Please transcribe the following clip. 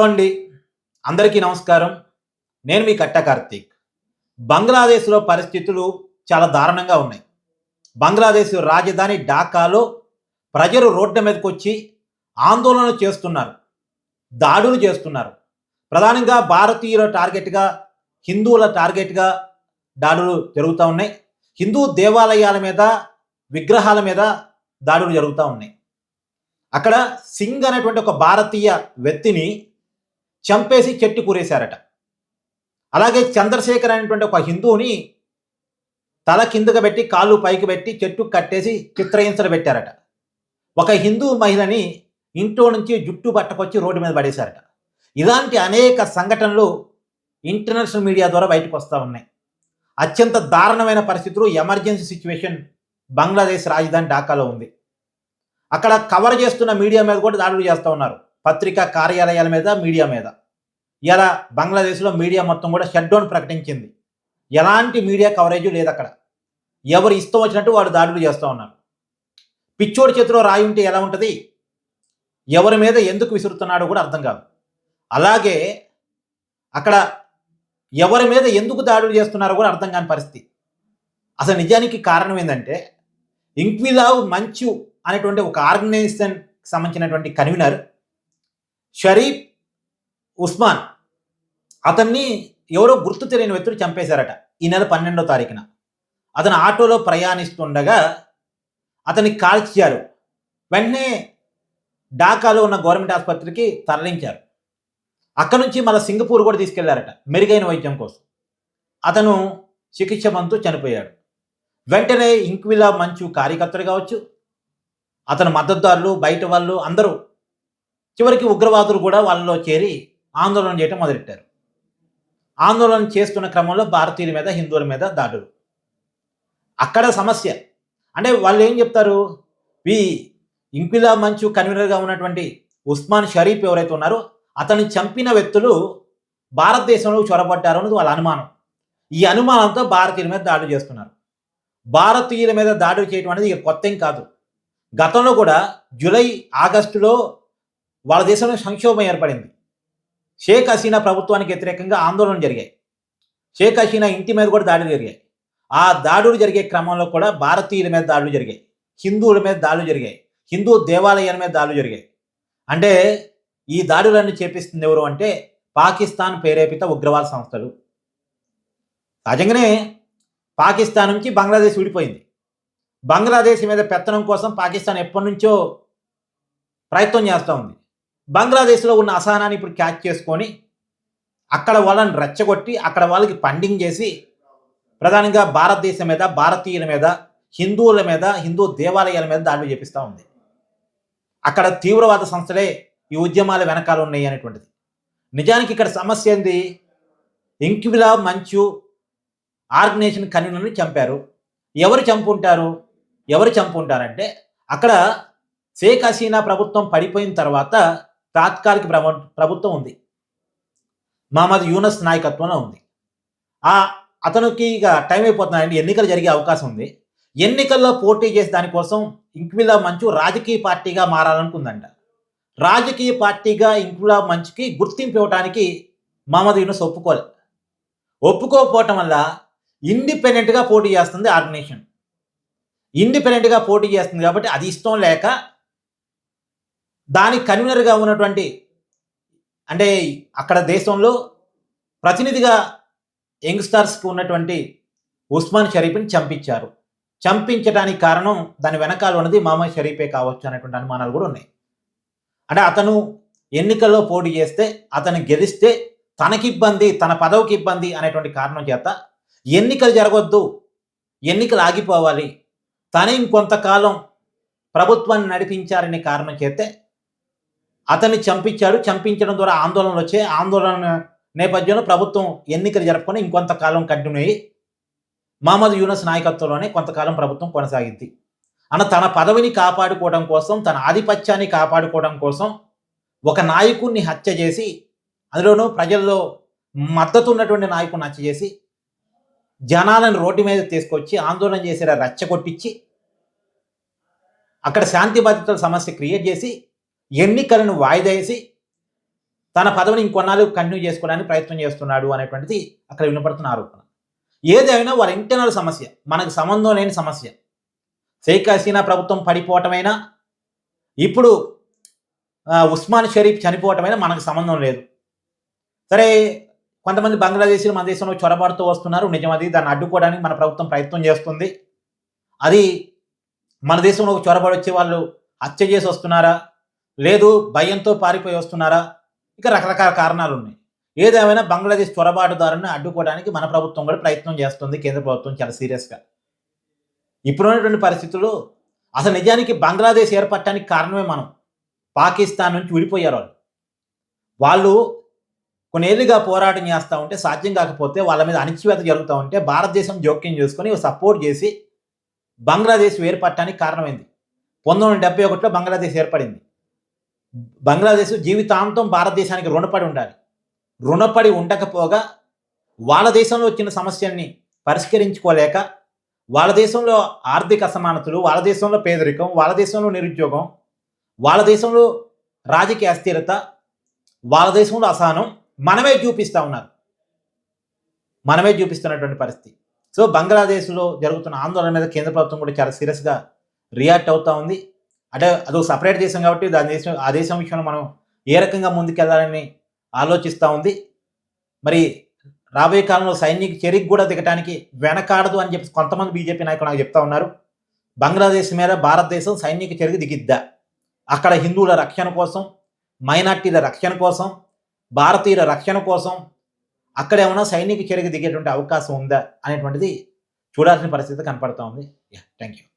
Hello అండి అందరికీ నమస్కారం. నేను మీ కట్ట కార్తీక్. బంగ్లాదేశ్లో పరిస్థితులు చాలా దారుణంగా ఉన్నాయి. బంగ్లాదేశ్ రాజధాని ఢాకాలో ప్రజలు రోడ్ల మీదకి వచ్చి ఆందోళన చేస్తున్నారు. దాడులు చేస్తున్నారు. ప్రధానంగా భారతీయుల టార్గెట్గా హిందువుల టార్గెట్గా దాడులు జరుగుతూ ఉన్నాయి. హిందూ దేవాలయాల మీద విగ్రహాల మీద దాడులు జరుగుతూ ఉన్నాయి. అక్కడ సింగ్ అనేటువంటి ఒక భారతీయ వ్యక్తిని చంపేసి చెట్టు కూరేశారట. అలాగే చంద్రశేఖర్ అనేటువంటి ఒక హిందువుని తల కిందకు పెట్టి కాళ్ళు పైకి పెట్టి చెట్టు కట్టేసి చిత్రహింసలు పెట్టారట. ఒక హిందూ మహిళని ఇంట్లో నుంచి జుట్టు పట్టకొచ్చి రోడ్డు మీద పడేశారట. ఇలాంటి అనేక సంఘటనలు ఇంటర్నేషనల్ మీడియా ద్వారా బయటకు వస్తూ ఉన్నాయి. అత్యంత దారుణమైన పరిస్థితులు ఎమర్జెన్సీ సిచ్యువేషన్ బంగ్లాదేశ్ రాజధాని ఢాకాలో ఉంది. అక్కడ కవర్ చేస్తున్న మీడియా మీద కూడా దాడులు చేస్తూ ఉన్నారు. పత్రికా కార్యాలయాల మీద మీడియా మీద. ఇలా బంగ్లాదేశ్లో మీడియా మొత్తం కూడా షట్ డౌన్ ప్రకటించింది. ఎలాంటి మీడియా కవరేజ్ లేదు అక్కడ ఎవరు ఇష్టం వచ్చినట్టు వాడు దాడులు చేస్తూ ఉన్నారు పిచ్చోడి చేతిలో రాయి ఉంటే ఎలా ఉంటుంది? ఎవరి మీద ఎందుకు విసురుతున్నాడో కూడా అర్థం కాదు. అలాగే అక్కడ ఎవరి మీద ఎందుకు దాడులు చేస్తున్నారో కూడా అర్థం కాని పరిస్థితి. అసలు నిజానికి కారణం ఏంటంటే ఇంక్విలావ్ మంచు అనేటువంటి ఒక ఆర్గనైజేషన్ సంబంధించినటువంటి కన్వీనర్ షరీఫ్ ఉస్మాన్. అతన్ని ఎవరో గుర్తు తెలియని వ్యక్తులు చంపేశారట ఈ నెల పన్నెండో తారీఖున. అతను ఆటోలో ప్రయాణిస్తుండగా అతన్ని కాల్చారు. వెంటనే ఢాకాలో ఉన్న గవర్నమెంట్ ఆసుపత్రికి తరలించారు. అక్కడ నుంచి మళ్ళీ సింగపూర్ కూడా తీసుకెళ్ళారట మెరుగైన వైద్యం కోసం. అతను చికిత్స పొందుతూ చనిపోయాడు. వెంటనే ఇంక్విలా మంచు కార్యకర్తలు కావచ్చు అతని మద్దతుదారులు బయట వాళ్ళు అందరూ చివరికి ఉగ్రవాదులు కూడా వాళ్ళలో చేరి ఆందోళన చేయటం మొదలెట్టారు. ఆందోళన చేస్తున్న క్రమంలో భారతీయుల మీద హిందువుల మీద దాడులు. అక్కడ సమస్య. అంటే వాళ్ళు ఏం చెప్తారు? వి ఇంక్విలా మంచు కన్వీనర్గా ఉన్నటువంటి ఉస్మాన్ షరీఫ్ ఎవరైతే ఉన్నారో అతన్ని చంపిన వ్యక్తులు భారతదేశంలో చొరబడ్డారు అన్నది వాళ్ళ అనుమానం. ఈ అనుమానంతో భారతీయుల మీద దాడులు చేస్తున్నారు. భారతీయుల మీద దాడులు చేయడం అనేది ఇక కొత్త ఏం కాదు. గతంలో కూడా జూలై ఆగస్టులో వాళ్ళ దేశంలో సంక్షోభం ఏర్పడింది. షేక్ హసీనా ప్రభుత్వానికి వ్యతిరేకంగా ఆందోళన జరిగాయి. షేక్ హసీనా ఇంటి మీద కూడా దాడులు జరిగాయి. ఆ దాడులు జరిగే క్రమంలో కూడా భారతీయుల మీద దాడులు జరిగాయి. హిందువుల మీద దాడులు జరిగాయి. హిందూ దేవాలయాల మీద దాడులు జరిగాయి. అంటే ఈ దాడులన్నీ చేపిస్తుంది ఎవరు అంటే పాకిస్తాన్ ప్రేరేపిత ఉగ్రవాద సంస్థలు. సహజంగానే పాకిస్తాన్ నుంచి బంగ్లాదేశ్ విడిపోయింది. బంగ్లాదేశ్ మీద పెత్తనం కోసం పాకిస్తాన్ ఎప్పటి నుంచో ప్రయత్నం చేస్తూ ఉంది. బంగ్లాదేశ్లో ఉన్న అసహనాన్ని ఇప్పుడు క్యాచ్ చేసుకొని అక్కడ వాళ్ళని రెచ్చగొట్టి అక్కడ వాళ్ళకి పండింగ్ చేసి ప్రధానంగా భారతదేశం మీద భారతీయుల మీద హిందువుల మీద హిందూ దేవాలయాల మీద దాడులు చేపిస్తూ ఉంది. అక్కడ తీవ్రవాద సంస్థలే ఈ ఉద్యమాల వెనకాల ఉన్నాయి అనేటువంటిది. నిజానికి ఇక్కడ సమస్య ఏంది? ఇంక్విలా మంచు ఆర్గనైజేషన్ కన్వీనర్ని చంపారు. ఎవరు చంపుంటారు? ఎవరు చంపుంటారంటే అక్కడ షేక్ హసీనా ప్రభుత్వం పడిపోయిన తర్వాత తాత్కాలిక ప్రభుత్వం ఉంది. మహమ్మద్ యూనస్ నాయకత్వంలో ఉంది. ఆ అతనికి ఇక టైం అయిపోతున్నాయండి ఎన్నికలు జరిగే అవకాశం ఉంది. ఎన్నికల్లో పోటీ చేసే దానికోసం ఇంక్విలా మంచు రాజకీయ పార్టీగా మారాలనుకుందంట. రాజకీయ పార్టీగా ఇంక్విలా మంచుకి గుర్తింపు ఇవ్వడానికి మహమ్మద్ యూనస్ ఒప్పుకోలే. ఒప్పుకోకపోవటం వల్ల ఇండిపెండెంట్గా పోటీ చేస్తుంది ఆర్గనైజేషన్. ఇండిపెండెంట్గా పోటీ చేస్తుంది కాబట్టి అది ఇష్టం లేక దాని కన్వీనర్గా ఉన్నటువంటి అంటే అక్కడ దేశంలో ప్రతినిధిగా యంగ్స్టార్స్కి ఉన్నటువంటి ఉస్మాన్ షరీఫ్ని చంపించారు. చంపించడానికి కారణం దాని వెనకాల ఉన్నది మహమ్మద్ షరీఫే కావచ్చు అనేటువంటి అనుమానాలు కూడా ఉన్నాయి. అంటే అతను ఎన్నికల్లో పోటీ చేస్తే అతను గెలిస్తే తనకి ఇబ్బంది తన పదవికి ఇబ్బంది అనేటువంటి కారణం చేత ఎన్నికలు జరగొద్దు ఎన్నికలు ఆగిపోవాలి తనే ఇంకొంతకాలం ప్రభుత్వాన్ని నడిపించారనే కారణం చేతే అతన్ని చంపించాడు. చంపించడం ద్వారా ఆందోళనలు వచ్చాయి. ఆందోళన నేపథ్యంలో ప్రభుత్వం ఎన్నికలు జరుపుకొని ఇంకొంతకాలం కంటిన్యూ అయ్యి మహమ్మద్ యూనస్ నాయకత్వంలోనే కొంతకాలం ప్రభుత్వం కొనసాగింది. అన్న తన పదవిని కాపాడుకోవడం కోసం తన ఆధిపత్యాన్ని కాపాడుకోవడం కోసం ఒక నాయకుడిని హత్య చేసి అందులోనూ ప్రజల్లో మద్దతు ఉన్నటువంటి నాయకుడిని హత్య చేసి జనాలను రోడ్డు మీద తీసుకొచ్చి ఆందోళన చేసేలా రెచ్చగొట్టించి అక్కడ శాంతి భద్రతల సమస్య క్రియేట్ చేసి ఎన్నికలను వాయిదా వేసి తన పదవిని ఇంకొన్నాళ్ళు కంటిన్యూ చేసుకోవడానికి ప్రయత్నం చేస్తున్నాడు అనేటువంటిది అక్కడ వినపడుతున్న ఆరోపణ. ఏదైనా వాళ్ళ ఇంటర్నల్ సమస్య మనకు సంబంధం లేని సమస్య. షేక్ హసీనా ప్రభుత్వం పడిపోవటమైనా ఇప్పుడు ఉస్మాన్ షరీఫ్ చనిపోవటమైనా మనకు సంబంధం లేదు. సరే కొంతమంది బంగ్లాదేశీలు మన దేశంలో చొరబాటుతో వస్తున్నారు. నిజం అది దాన్ని అడ్డుకోవడానికి మన ప్రభుత్వం ప్రయత్నం చేస్తుంది. అది మన దేశంలో చొరబడి వచ్చే వాళ్ళు హత్య చేసి వస్తున్నారా? లేదు భయంతో పారిపోయి వస్తున్నారా? ఇక రకరకాల కారణాలు ఉన్నాయి ఏదేమైనా బంగ్లాదేశ్ చొరబాటుదారుని అడ్డుకోవడానికి మన ప్రభుత్వం కూడా ప్రయత్నం చేస్తుంది కేంద్ర ప్రభుత్వం చాలా సీరియస్గా. ఇప్పుడున్నటువంటి పరిస్థితుల్లో అసలు నిజానికి బంగ్లాదేశ్ ఏర్పడటానికి కారణమే మనం. పాకిస్తాన్ నుంచి విడిపోయారు వాళ్ళు. వాళ్ళు కొన్నేళ్ళుగా పోరాటం చేస్తూ ఉంటే సాధ్యం కాకపోతే వాళ్ళ మీద అణిచివేత జరుగుతూ ఉంటే భారతదేశం జోక్యం చేసుకొని సపోర్ట్ చేసి బంగ్లాదేశ్ ఏర్పడటానికి కారణమైంది. పంతొమ్మిది వందల డెబ్బై ఒకటిలో బంగ్లాదేశ్ ఏర్పడింది. బంగ్లాదేశ్ జీవితాంతం భారతదేశానికి రుణపడి ఉండాలి. రుణపడి ఉండకపోగా వాళ్ళ దేశంలో వచ్చిన సమస్యల్ని పరిష్కరించుకోలేక వాళ్ళ దేశంలో ఆర్థిక అసమానతలు వాళ్ళ దేశంలో పేదరికం వాళ్ళ దేశంలో నిరుద్యోగం వాళ్ళ దేశంలో రాజకీయ అస్థిరత వాళ్ళ దేశంలో అసహనం మనమే చూపిస్తూ ఉన్నారు. మనమే చూపిస్తున్నటువంటి పరిస్థితి. సో బంగ్లాదేశ్లో జరుగుతున్న ఆందోళన మీద కేంద్ర ప్రభుత్వం కూడా చాలా సీరియస్గా రియాక్ట్ అవుతూ ఉంది. అంటే అదొక సపరేట్ దేశం కాబట్టి దాని దేశం ఆ దేశం విషయంలో మనం ఏ రకంగా ముందుకెళ్ళాలని ఆలోచిస్తూ ఉంది. మరి రాబోయే కాలంలో సైనిక చర్యకు కూడా దిగటానికి వెనకాడదు అని చెప్పి కొంతమంది బీజేపీ నాయకులు నాకు చెప్తా ఉన్నారు. బంగ్లాదేశ్ మీద భారతదేశం సైనిక చర్యకు దిగిద్దా? అక్కడ హిందువుల రక్షణ కోసం మైనార్టీల రక్షణ కోసం భారతీయుల రక్షణ కోసం అక్కడ ఏమైనా సైనిక చర్యకు దిగేటువంటి అవకాశం ఉందా అనేటువంటిది చూడాల్సిన పరిస్థితి కనపడుతూ ఉంది. Thank you